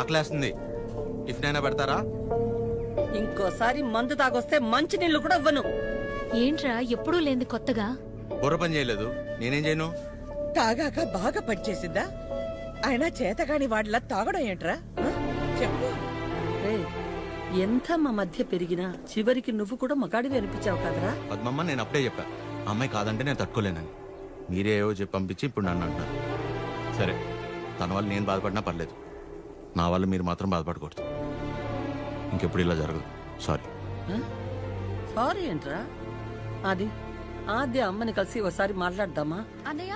ఆకలేస్తుంది. టిఫిన్ అయినా పెడతారా? ఇంకోసారి మందు తాగొస్తే మంచి నీళ్ళు కూడా ఇవ్వను. ఏంట్రా ఎప్పుడూ లేంది కొత్తగా? బుర్ర పని చేయలేదు. నేనేం చేయను? తాగాక బాగా పనిచేసిందా అయినా చేతగాని వాడిలా తాగడం ఏంట్రా? చెప్పు. ఏయ్, ఎంత మా మధ్య పెరిగినా చివరికి నువ్వు కూడా మగాడివి అనిపించావు కదరా? పద్మమ్మ నేను అప్పుడే చెప్పా. అమ్మాయి కాదంటే నేను తట్టుకోలేనని. మీరే ఏవో చెప్పి పంపించి ఇప్పుడు నన్ను అంటున్నారు. సరే తన వల్ల నేను బాధపడినా పర్లేదు. నా వల్ల మీరు మాత్రం బాధపడకూడదు. ఇంకెప్పుడు ఇలా జరగదు. సారీ సారీ ఏంట్రా? అది ఆద్య అమ్మని కలిసి ఒకసారి మాట్లాడదామా? అన్నయ్య?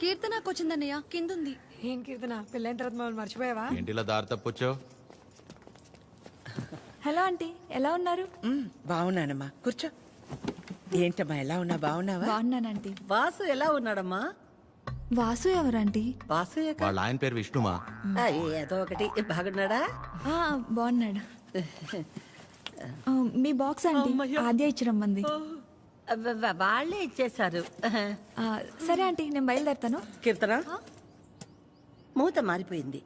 కీర్తనకు వచ్చిందన్నయ్య కిందుంది. ఏం కీర్తన? పెళ్ళైన తర్వాత మమ్మల్ని మర్చిపోయావా? ఏంటి ఇలా దారి తప్పొచ్చావు? హలో ఆంటీ ఎలా ఉన్నారు? బాగున్నానమ్మా. కూర్చో. ఏంటమ్మా ఎలా ఉన్నా బాగున్నావా? బాగున్నానంటీ వాసు ఎలా ఉన్నాడమ్మా? వాసు ఎవరంటీ వాసు వాళ్ళ ఆయన పేరు విష్ణుమా? ఏదో ఒకటి. బాగున్నాడా? ఆ, బాగున్నాడు. ఆ, మీ బాక్స్ ఆంటీ ఆద్య ఇచ్చి రమ్మంది వాళ్ళే ఇచ్చేశారు. ఆ, సరే ఆంటీ నేను బయలుదేరుతాను. కీర్తన? మూత మారిపోయింది.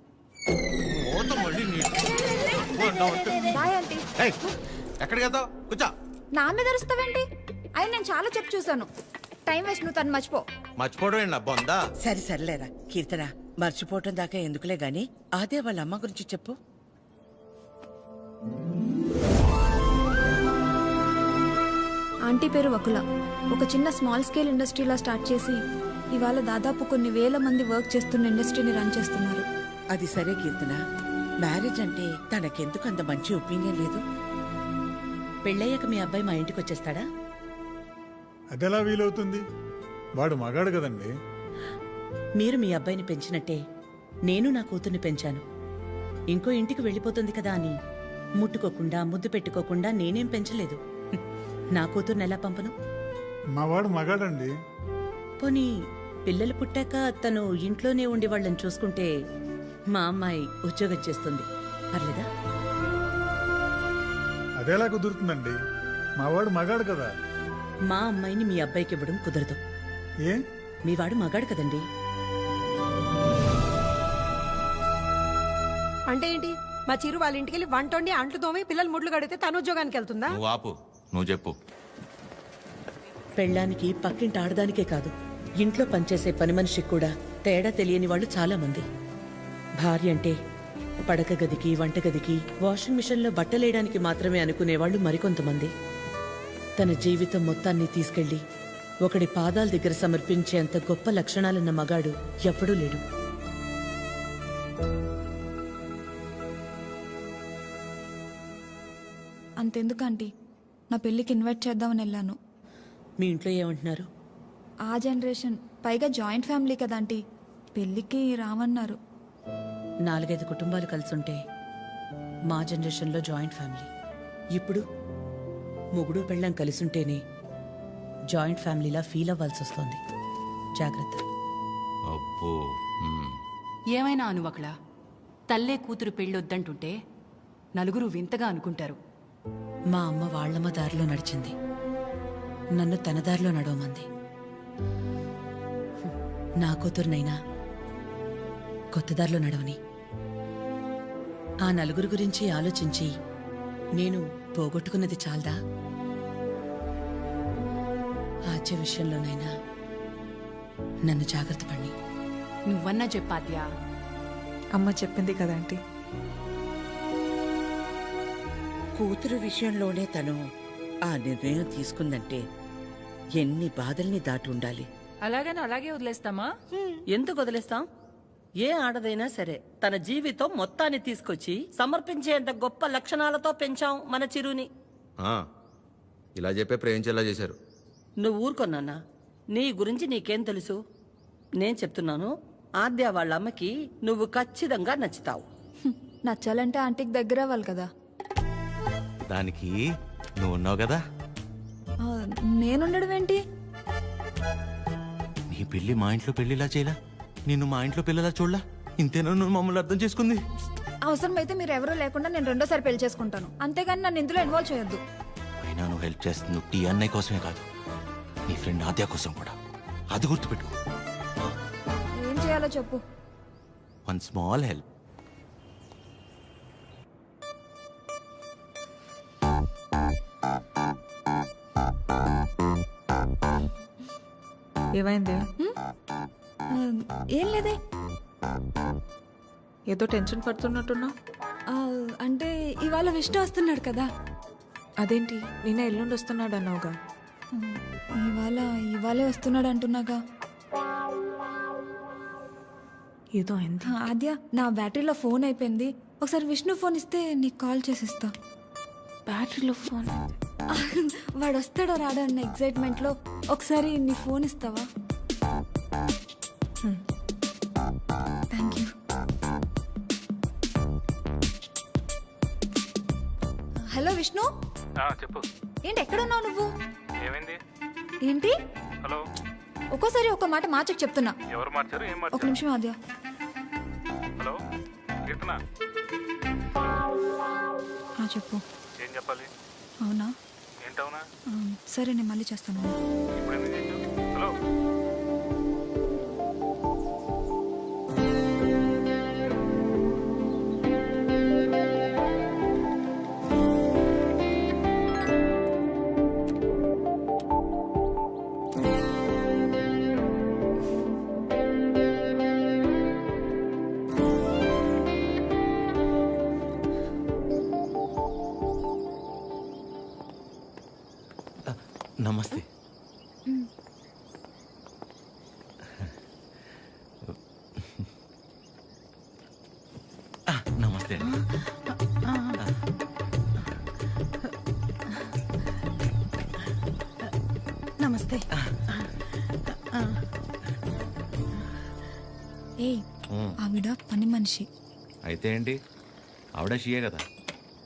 Bye aunty. ఏయ్, ఎక్కడికి వెళ్తావు? కూర్చో. నా మీద అరుస్తావేంటి? అయి నేను చాలా చెప్పు చూసాను టైం వేస్ట్ నువ్వు తను మర్చిపో. మర్చిపోవడం ఏంటి అబ్బా ఉందా? సరే సర్లేరా. కీర్తన మర్చిపోవటం దాకా ఎందుకులే గాని అదే వాళ్ళ అమ్మ గురించి చెప్పు. ఆంటీ పేరు వకుల. ఒక చిన్న స్మాల్ స్కేల్ ఇండస్ట్రీలా స్టార్ట్ చేసి ఇవాళ దాదాపు కొన్ని వేల మంది వర్క్ చేస్తున్న ఇండస్ట్రీని రన్ చేస్తున్నారు. అది సరే కీర్తన. మ్యారేజ్ అంటే తనకెందుకు అంత మంచి ఒపీనియన్ లేదు? పెళ్ళయ్యాక మీ అబ్బాయి మా ఇంటికి వచ్చేస్తాడా? అదెలా వీలవుతుంది? వాడు మగాడు కదండి. మీరు మీ అబ్బాయిని పెంచినట్టే నేను నా కూతుర్ని పెంచాను. ఇంకో ఇంటికి వెళ్ళిపోతుంది కదా అని ముట్టుకోకుండా ముద్దు పెట్టుకోకుండా నేనేం పెంచలేదు. నా కూతుర్ని ఎలా పంపను? మా వాడు మగాడండి. పోనీ పిల్లలు పుట్టాక తను ఇంట్లోనే ఉండి వాళ్ళని చూసుకుంటే మా అమ్మాయి ఉద్యోగం చేస్తుంది. పర్లేదా? అదెలా కుదురుతుందండి? మా వాడు మగాడు కదా. మా అమ్మాయిని మీ అబ్బాయికి ఇవ్వడం కుదరదు. ఏ? మీ వాడు మగాడు కదండి. అంటే ఏంటి? మా చిరు వాళ్ళ ఇంటికి వెళ్ళి వంట వండి అంట్లు తోమి పిల్లలు ముడ్లు కడితే తను ఉద్యోగానికి వెళ్తుందా? నువ్వు ఆపు. నువ్వు చెప్పు. పెళ్ళానికి పక్కింటి ఆడదానికే కాదు ఇంట్లో పనిచేసే పని మనిషికి కూడా తేడా తెలియని వాళ్ళు చాలా మంది భార్య అంటే పడక గదికి వంటగదికి వాషింగ్ మిషన్లో బట్టలేయడానికి మాత్రమే అనుకునేవాళ్ళు మరికొంతమంది. తన జీవితం మొత్తాన్ని తీసుకెళ్ళి ఒకడి పాదాల దగ్గర సమర్పించేంత గొప్ప లక్షణాలున్న మగాడు ఎప్పుడూ లేడు. అంతెందుకు ఆంటీ నా పెళ్ళికి ఇన్వైట్ చేద్దామని వెళ్ళాను. మీ ఇంట్లో ఏమంటున్నారు? ఆ జనరేషన్ పైగా జాయింట్ ఫ్యామిలీ కదా ఆంటీ పెళ్ళికి రామన్నారు నాలుగైదు కుటుంబాలు కలిసుంటే మా జనరేషన్లో జాయింట్ ఫ్యామిలీ. ఇప్పుడు మొగుడు పెళ్ళం కలిసుంటేనే జాయింట్ ఫ్యామిలీలా ఫీల్ అవ్వాల్సి వస్తుంది జాగ్రత్త. అబ్బో. ఏమైనా అనువకళ? తల్లే కూతురు పెళ్ళొద్దంటుంటే నలుగురు వింతగా అనుకుంటారు. మా అమ్మ వాళ్ళమ్మ దారిలో నడిచింది. నన్ను తన దారిలో నడవమంది. నా కూతురునైనా కొత్త దారిలో నడవని. ఆ నలుగురు గురించి ఆలోచించి నేను పోగొట్టుకున్నది చాలదా? ఆచే విషయంలోనైనా నన్ను జాగ్రత్త పడి. నువ్వన్నా చెప్పాద్యా అమ్మ చెప్పింది కదా ఆంటీ. కూతురు విషయంలోనే తను ఆ నిర్ణయం తీసుకుందంటే ఎన్ని బాధల్ని దాటి ఉండాలి. అలాగని అలాగే వదిలేస్తామా? ఎందుకు వదిలేస్తాం? ఏ ఆడదైనా సరే తన జీవితం మొత్తాన్ని తీసుకొచ్చి సమర్పించేంత గొప్ప లక్షణాలతో పెంచాం మన చిరుని. ఆ, ఇలా చెప్పే ప్రేమించేలా చేశారు. నువ్వు ఊరుకొన్నానా నీ గురించి నీకేం తెలుసు? నేను చెప్తున్నాను ఆద్య వాళ్ళ అమ్మకి నువ్వు ఖచ్చితంగా నచ్చుతావు. నచ్చాలంటే ఆంటీకి దగ్గర అవ్వాలి కదా. దానికి నువ్వు ఉన్నావు కదా? నేనుండడం ఏంటి? నీ పెళ్ళి మా ఇంట్లో పెళ్ళిలా చేయలా? నిన్ను మా ఇంట్లో పిల్లలా చూడలా? ఇంతేనా నువ్వు మమ్మల్ని అర్థం చేసుకుంది? అవసరమైతే మీరు ఎవరూ లేకుండా నేను రెండోసారి పెళ్ళి చేసుకుంటాను. అంతేగాని నన్ను ఇందులో ఇన్వాల్వ్ చేయొద్దు. అయినా నువ్వు హెల్ప్ చేస్తుంది టీ అన్నయ్య కోసమే కాదు. నీ ఫ్రెండ్ ఆద్య కోసం కూడా. అది గుర్తుపెట్టుకో. ఏం చేయాలో చెప్పు. వన్ స్మాల్ హెల్ప్ ఏమైంది? ఏం లేదే. ఏదో టెన్షన్ పడుతున్నట్టున్నా? అంటే ఇవాళ విష్ణు వస్తున్నాడు కదా. అదేంటి? నిన్న ఎల్లుండి వస్తున్నాడు అన్నావుగా ఇవాళ ఇవాళే వస్తున్నాడు అంటున్నాగా. ఏదో అయింది. ఆద్య నా బ్యాటరీలో ఫోన్ అయిపోయింది. ఒకసారి విష్ణు ఫోన్ ఇస్తే నీకు కాల్ చేసిస్తా. బ్యాటరీలో ఫోన్. వాడు వస్తాడో రాడో అన్న ఎగ్జైట్మెంట్లో ఒకసారి నీ ఫోన్ ఇస్తావా? Thank you. హలో విష్ణు. చెప్పు. ఏంటి ఎక్కడున్నావు నువ్వు? ఏమైంది? ఏంటి? హలో. ఒక్కోసారి ఒక మాట మార్చకు చెప్తున్నా. ఎవరు మార్చారు? ఏం ఒక మార్చారు? నిమిషం ఆద్య. హలో. కీర్తన. ఆ, చెప్పు. ఏం చెప్పాలి? అవునా? ఏంటవునా? ఆ, సరే నేను మళ్ళీ చేస్తాను. ఇప్పుడు హలో. ఏయ్ ఉమ్, ఆవిడ పని మనిషి. అయితే ఏంటి? ఆవిడ షియే కదా.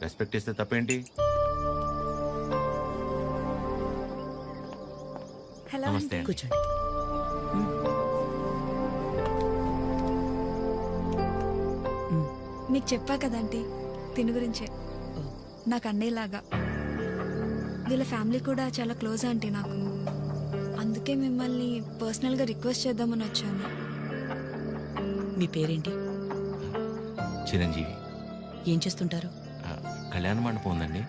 రెస్పెక్ట్ ఇస్తే తప్పేంటి? హలో నమస్తే. కూర్చోండి. నీకు చెప్పా కదంటీ తిని గురించే. నాకు అన్నయ్యలాగా. వీళ్ళ ఫ్యామిలీ కూడా చాలా క్లోజ్ ఆంటీ నాకు. అందుకే మిమ్మల్ని పర్సనల్గా రిక్వెస్ట్ చేద్దామని వచ్చాను. మీ పేరేంటి? చిరంజీవి. ఏం చేస్తుంటారు? ఆ, కళ్యాణ మండపం ఉందండి.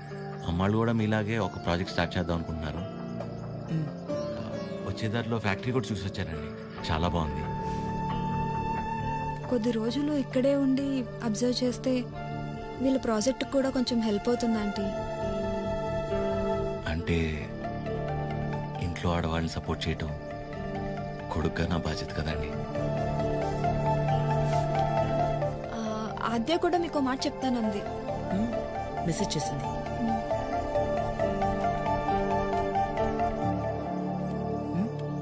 అమ్మాళ్ళు కూడా మీలాగే ఒక ప్రాజెక్ట్ స్టార్ట్ చేద్దాం అనుకుంటున్నారు. ఆ, వచ్చే దారిలో ఫ్యాక్టరీ కూడా చూసి వచ్చారండి. చాలా బాగుంది. కొద్ది రోజులు ఇక్కడే ఉండి అబ్జర్వ్ చేస్తే వీళ్ళ ప్రాజెక్ట్ కూడా కొంచెం హెల్ప్ అవుతుంది ఆంటీ. అంటే ఇంట్లో ఆడవాళ్ళని సపోర్ట్ చేయటం కొడుగ్గా నా బాధ్యత కదండి. ఆ, ఆద్య కూడా మీకు మాట చెప్తానంది. మెసేజ్ చేసింది.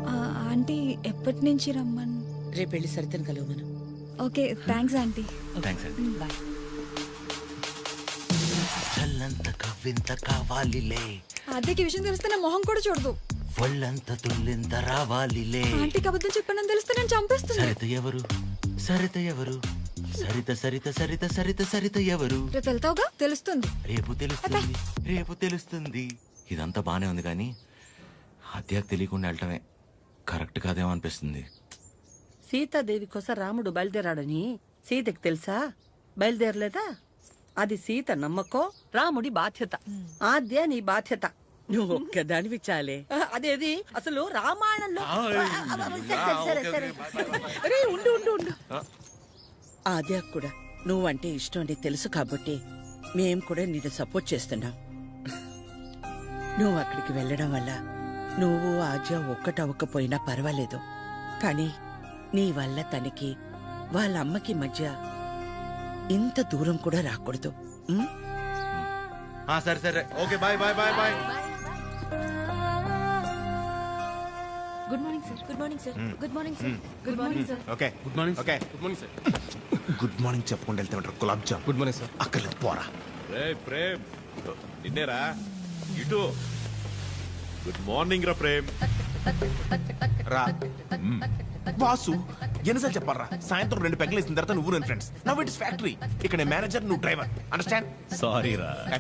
ఆ, ఆంటీ ఎప్పటి నుంచి రమ్మన్? రేపు వెళ్ళి సరితను కలవమను. Okay thanks aunty. థ్యాంక్స్ అండి బాయ్. చల్లంత కవ్వింత కావాలిలే. ఆద్యకి విషయం తెలిస్తే నా మొహం కూడా చూడదు. ఒళ్ళంత తుల్లింత రావాలిలే. ఆంటీకి అబద్ధం చెప్పానని తెలిస్తే నేను చంపేస్తుంది సరిత ఎవరు? సరిత ఎవరు? సరిత సరిత సరిత సరిత సరిత ఎవరు? రేపు వెళ్తావుగా? తెలుస్తుంది. రేపు తెలుస్తుంది. రేపు తెలుస్తుంది. ఇదంతా బానే ఉంది కానీ హత్యకు తెలియకుండా వెళ్ళటమే కరెక్ట్ కాదేమో అనిపిస్తుంది. సీతాదేవి కోసం రాముడు బయలుదేరాడని సీతకి తెలుసా? బయలుదేరలేదా? అది సీత నమ్మకం రాముడి బాధ్యత. ఆద్య నీ బాధ్యత. నువ్వు ఒక్కదానివి చాలే. అదేది? అసలు రామాయణంలో సరే, సరే, సరే, సరే. అరే ఉండు ఉండు ఉండు. ఆద్య కూడా. నువ్వంటే ఇష్టం అని తెలుసు కాబట్టి మేం కూడా నిన్ను సపోర్ట్ చేస్తున్నాం. నువ్వు అక్కడికి వెళ్ళడం వల్ల నువ్వు ఆద్య ఒక్కటవ్వకపోయినా పర్వాలేదు. కానీ నీ వల్ల తనకి వాళ్ళ అమ్మకి మధ్య ఇంత దూరం కూడా రాకూడదు. ఉం? ఆ, సరే సరే. Okay bye bye bye. Bye. Good morning sir good morning sir good morning sir okay good morning okay good morning sir good morning చెప్పుకుంటూ వెళ్తే ఉంటారు. Gulab jam. Good morning sir అక్కర్లేదు పోరా. రే ప్రేమ్. నిన్నేరా? ఇటు. గుడ్ మార్నింగ్ రా ప్రేమ్. రా. బాసు ఎన్నిసార్లు చెప్పాలరా? సాయంత్రం రెండు పెగ్గలు వేసిన తర్వాత నువ్వు నేను ఫ్రెండ్స్ నవ్ ఇట్స్ ఫ్యాక్టరీ ఇక్కడ మేనేజర్ నువ్వు డ్రైవర్ అండర్స్టాండ్ సారీ రా. ఐ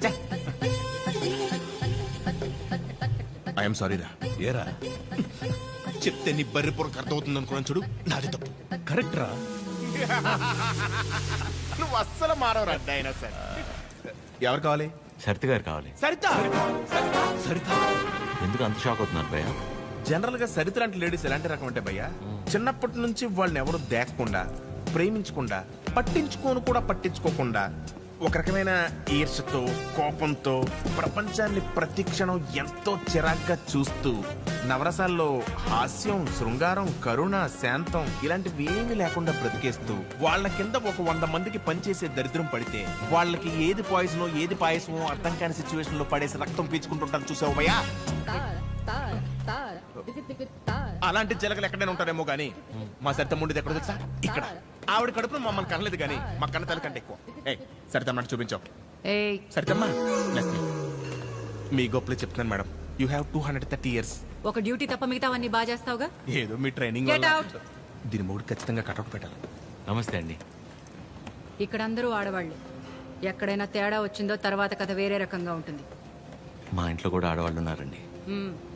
ఐఎమ్ సారీ రా. ఏరా? చెప్తే నీ బర్రె పొరకు అర్థమవుతుంది అనుకున్నాను చూడు. నాది తప్పు. కరెక్ట్ రా నువ్వు అస్సలు మారవరా అయినా సరే. ఎవరు కావాలి? సరిత గారు కావాలి. సరిత! సరిత! ఎందుకు అంత షాక్ అవుతున్నారు భయ్య? జనరల్గా సరిత లాంటి లేడీస్ ఎలాంటి రకం అంటే భయ్యా? చిన్నప్పటి నుంచి వాళ్ళని ఎవరు దేకకుండా ప్రేమించకుండా పట్టించుకోను కూడా పట్టించుకోకుండా ఒక రకమైన ఈర్షతో కోపంతో ప్రపంచాన్ని ప్రతిక్షణం ఎంతో చిరాగ్గా చూస్తూ నవరసాల్లో హాస్యం శృంగారం కరుణ శాంతం ఇలాంటివి ఏమీ లేకుండా బ్రతికేస్తూ వాళ్ళ కింద ఒక వంద మందికి పనిచేసే దరిద్రం పడితే వాళ్ళకి ఏది పాయిజనో ఏది పాయసమో అర్థం కాని సిచ్యువేషన్లో పడేసి రక్తం పీల్చుకుంటుంటారు చూసావు భయ్యా? అలాంటి చిలకలు ఎక్కడైనా ఉంటారేమో గానీ మా సరిత ముండిది ఎక్కడ తెలుసా? ఇక్కడ. ఆవిడ కడుపున మమ్మల్ని కనలేదు కానీ మా కన్న తల్లి కంటే ఎక్కువ. ఏ సరితమ్మ చూపించావు ఏయ్. సరితమ్మా me. మీ గొప్పలు చెప్తున్నాను madam. You have two hundred thirty years ఒక డ్యూటీ తప్ప మిగతావన్నీ బాగా చేస్తావుగా? ఏదో మీ ట్రైనింగ్ Get out. దీని మూడు ఖచ్చితంగా కటౌట్ పెట్టాలి. నమస్తే అండి. ఇక్కడ అందరూ ఆడవాళ్ళే. ఎక్కడైనా తేడా వచ్చిందో తర్వాత కథ వేరే రకంగా ఉంటుంది. మా ఇంట్లో కూడా ఆడవాళ్ళు ఉన్నారండి. మ్మ్.